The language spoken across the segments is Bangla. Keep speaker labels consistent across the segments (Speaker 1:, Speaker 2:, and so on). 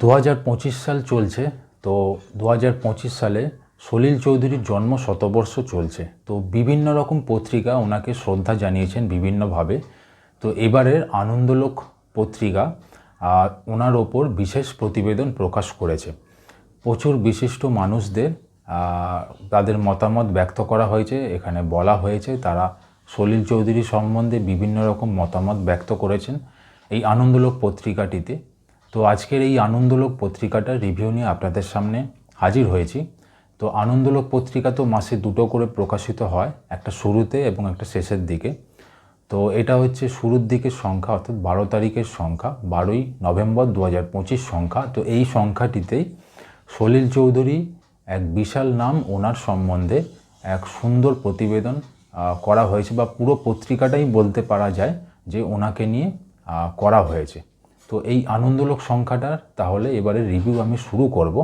Speaker 1: দু হাজার পঁচিশ সাল চলছে। তো দু হাজার পঁচিশ সালে সলিল চৌধুরীর জন্ম শতবর্ষ চলছে। তো বিভিন্ন রকম পত্রিকা ওনাকে শ্রদ্ধা জানিয়েছেন বিভিন্নভাবে। তো এবারের আনন্দলোক পত্রিকা ওনার ওপর বিশেষ প্রতিবেদন প্রকাশ করেছে। প্রচুর বিশিষ্ট মানুষদের তাদের মতামত ব্যক্ত করা হয়েছে, এখানে বলা হয়েছে, তারা সলিল চৌধুরী সম্বন্ধে বিভিন্ন রকম মতামত ব্যক্ত করেছেন। এই আনন্দলোক পত্রিকাটিতে তো আজকের এই আনন্দলোক পত্রিকাটার রিভিউ নিয়ে আপনাদের সামনে হাজির হয়েছি। তো আনন্দলোক পত্রিকা তো মাসে দুটো করে প্রকাশিত হয়, একটা শুরুতে এবং একটা শেষের দিকে। তো এটা হচ্ছে শুরুর দিকের সংখ্যা, অর্থাৎ বারো তারিখের সংখ্যা, বারোই নভেম্বর দু হাজার পঁচিশ সংখ্যা। তো এই সংখ্যাটিতেই সলিল চৌধুরী এক বিশাল নাম, ওনার সম্বন্ধে এক সুন্দর প্রতিবেদন করা হয়েছে বা পুরো পত্রিকাটাই বলতে পারা যায় যে ওনাকে নিয়ে করা হয়েছে। তো এই আনন্দলোক সংখ্যাটার তাহলে এবারে রিভিউ আমি শুরু করব।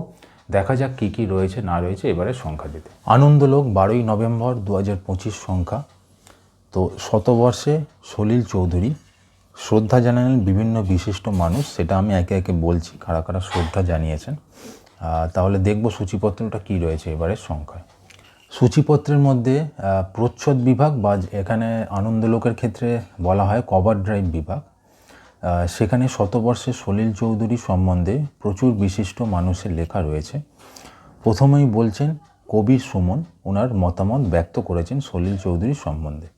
Speaker 1: দেখা যাক কী কী রয়েছে, না রয়েছে, এবারে সংখ্যা সংখ্যাটিতে আনন্দলোক বারোই নভেম্বর দু হাজার পঁচিশ সংখ্যা। তো শতবর্ষে সলিল চৌধুরী, শ্রদ্ধা জানালেন বিভিন্ন বিশিষ্ট মানুষ, সেটা আমি একে একে বলছি, কারা কারা শ্রদ্ধা জানিয়েছেন। তাহলে দেখব সূচিপত্রটা কি রয়েছে এবারের সংখ্যায়। সূচিপত্রের মধ্যে প্রচ্ছদ বিভাগ বা এখানে আনন্দলোকের ক্ষেত্রে বলা হয় কভার ড্রাইভ বিভাগ। সেখানে শতবর্ষে সলিল চৌধুরী সম্বন্ধে প্রচুর বিশিষ্ট মানুষের লেখা রয়েছে। প্রথমেই বলছেন কবির সুমন ওনার মতামত ব্যক্ত করেছেন সলিল চৌধুরী সম্বন্ধে।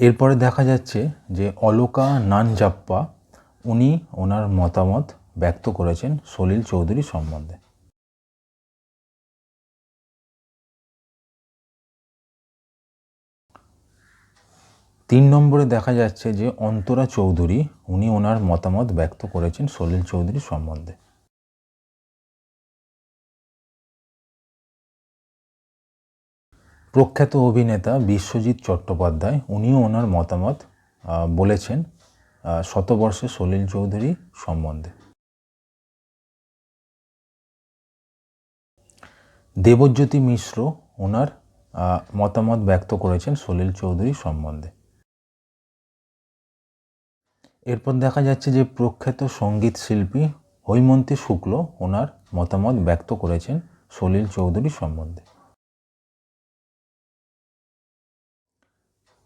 Speaker 1: এরপরে দেখা যাচ্ছে যে অলোকা নানজাপ্পা, উনি ওনার মতামত ব্যক্ত করেছেন সলিল চৌধুরী সম্বন্ধে। তিন নম্বরে দেখা যাচ্ছে যে অন্তরা চৌধুরী, উনি ওনার মতামত ব্যক্ত করেছেন সলিল চৌধুরী সম্বন্ধে। প্রখ্যাত অভিনেতা বিশ্বজিৎ চট্টোপাধ্যায়, উনিও ওনার মতামত বলেছেন শতবর্ষে সলিল চৌধুরী সম্বন্ধে। দেবজ্যোতি মিশ্র, ওনার মতামত ব্যক্ত করেছেন সলিল চৌধুরী সম্বন্ধে। এরপর দেখা যাচ্ছে যে প্রখ্যাত সংগীত শিল্পী হৈমন্তী শুক্ল ওনার মতামত ব্যক্ত করেছেন সলিল চৌধুরী সম্বন্ধে।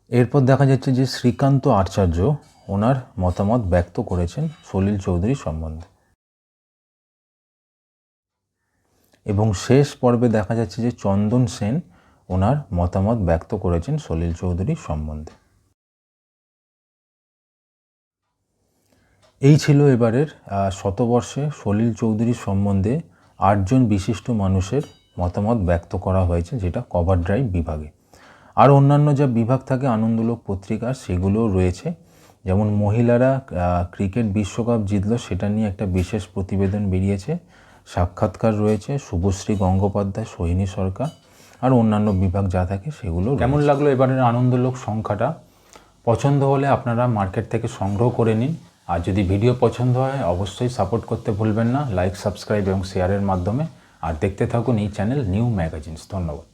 Speaker 1: এরপর দেখা যাচ্ছে যে শ্রীকান্ত আচার্য ওনার মতামত ব্যক্ত করেছেন সলিল চৌধুরী সম্বন্ধে। এবং শেষ পর্বে দেখা যাচ্ছে যে চন্দন সেন ওনার মতামত ব্যক্ত করেছেন সলিল চৌধুরী সম্বন্ধে। এই ছিল এবারের শতবর্ষে সলিল চৌধুরীর সম্বন্ধে আটজন বিশিষ্ট মানুষের মতামত ব্যক্ত করা হয়েছে, যেটা কভার ড্রাইভ বিভাগে। আর অন্যান্য যা বিভাগ থাকে, আনন্দলোক পত্রিকার সেগুলোও রয়েছে। যেমন মহিলারা ক্রিকেট বিশ্বকাপ জিতলো, সেটা নিয়ে একটা বিশেষ প্রতিবেদন বেরিয়েছে। সাক্ষাৎকার রয়েছে শুভশ্রী গঙ্গোপাধ্যায়, সোহিনী সরকার, আর অন্যান্য বিভাগ যা থাকে, সেগুলো কেমন লাগল এবারের আনন্দলোক সংখ্যাটা? পছন্দ হলে আপনারা মার্কেট থেকে সংগ্রহ করে নিন। আর যদি ভিডিও পছন্দ হয়, অবশ্যই সাপোর্ট করতে ভুলবেন না। লাইক সাবস্ক্রাইব এবং শেয়ারের মাধ্যমে। আর দেখতে থাকুন এই চ্যানেল নিউ ম্যাগাজিনস ধন্যবাদ।